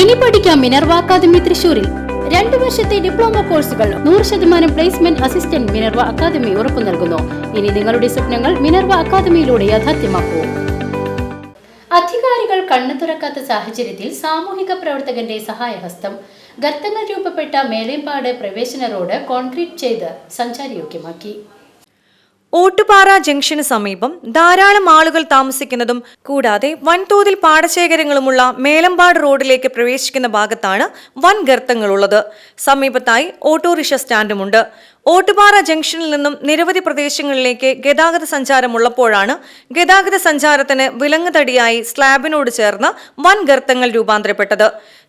ഇനി പഠിക്കാം Minerva academy തൃശൂരിൽ രണ്ടു വർഷത്തെ ഡിപ്ലോമ കോഴ്സുകൾ നൂറ് ശതമാനം പ്ലേസ്മെന്റ് അസിസ്റ്റന്റ് മിനർവ അക്കാദമി ഉറപ്പു നൽകുന്നു. ഇനി നിങ്ങളുടെ സ്വപ്നങ്ങൾ മിനർവ അക്കാദമിയിലൂടെ യാഥാർത്ഥ്യമാക്കൂ. അധികാരികൾ കണ്ണു തുറക്കാത്ത സാഹചര്യത്തിൽ സാമൂഹിക പ്രവർത്തകന്റെ സഹായഹസ്തം ഗർത്തങ്ങൾ രൂപപ്പെട്ട മേലേമ്പാട് പ്രവേശന റോഡ് കോൺക്രീറ്റ് ചെയ്ത് സഞ്ചാരയോഗ്യമാക്കി. ഓട്ടുപാറ ജംഗ്ഷന് സമീപം ധാരാളം ആളുകൾ താമസിക്കുന്നതും കൂടാതെ വൻതോതിൽ പാടശേഖരങ്ങളുമുള്ള മേലമ്പാട് റോഡിലേക്ക് പ്രവേശിക്കുന്ന ഭാഗത്താണ് വൻ ഗർത്തങ്ങളുള്ളത് സമീപത്തായി ഓട്ടോറിക്ഷ സ്റ്റാൻഡുമുണ്ട്. ഓട്ടുപാറ ജംഗ്ഷനിൽ നിന്നും നിരവധി പ്രദേശങ്ങളിലേക്ക് ഗതാഗത സഞ്ചാരമുള്ളപ്പോഴാണ് ഗതാഗത സഞ്ചാരത്തിന് വിലങ്ങുതടിയായി സ്ലാബിനോട് ചേർന്ന് വൻ ഗർത്തങ്ങൾ രൂപാന്തരപ്പെട്ടത്.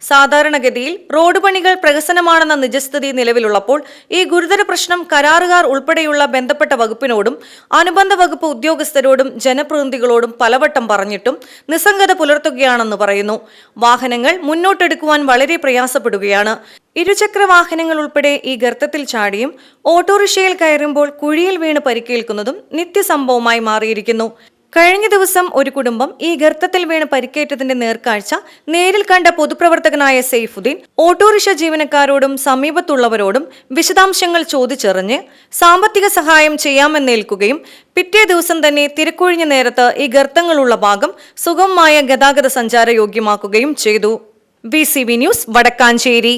സാധാരണഗതിയിൽ റോഡ് പണികൾ പ്രഹസനമാണെന്ന നിജസ്ഥിതി നിലവിലുള്ളപ്പോൾ ഈ ഗുരുതര പ്രശ്നം കരാറുകാർ ഉൾപ്പെടെയുള്ള ബന്ധപ്പെട്ട വകുപ്പിനോടും അനുബന്ധ വകുപ്പ് ഉദ്യോഗസ്ഥരോടും ജനപ്രതിനിധികളോടും പലവട്ടം പറഞ്ഞിട്ടും നിസ്സംഗത പുലർത്തുകയാണെന്ന് പറയുന്നു. വാഹനങ്ങൾ മുന്നോട്ടെടുക്കുവാൻ വളരെ പ്രയാസപ്പെടുകയാണ്. ഇരുചക്ര വാഹനങ്ങൾ ഉൾപ്പെടെ ഈ ഗർത്തത്തിൽ ചാടിയും ഓട്ടോറിക്ഷയിൽ കയറുമ്പോൾ കുഴിയിൽ വീണ് പരിക്കേൽക്കുന്നതും നിത്യസംഭവമായി മാറിയിരിക്കുന്നു. കഴിഞ്ഞ ദിവസം ഒരു കുടുംബം ഈ ഗർത്തത്തിൽ വീണ് പരിക്കേറ്റതിന്റെ നേർക്കാഴ്ച നേരിൽ കണ്ട പൊതുപ്രവർത്തകനായ സെയ്ഫുദ്ദീൻ ഓട്ടോറിക്ഷ ജീവനക്കാരോടും സമീപത്തുള്ളവരോടും വിശദാംശങ്ങൾ ചോദിച്ചറിഞ്ഞ് സാമ്പത്തിക സഹായം ചെയ്യാമെന്നേൽക്കുകയും പിറ്റേ ദിവസം തന്നെ തിരക്കൊഴിഞ്ഞ നേരത്ത് ഈ ഗർത്തങ്ങളുള്ള ഭാഗം സുഗമമായ ഗതാഗത സഞ്ചാര യോഗ്യമാക്കുകയും ചെയ്തു B news Vadakkanchery.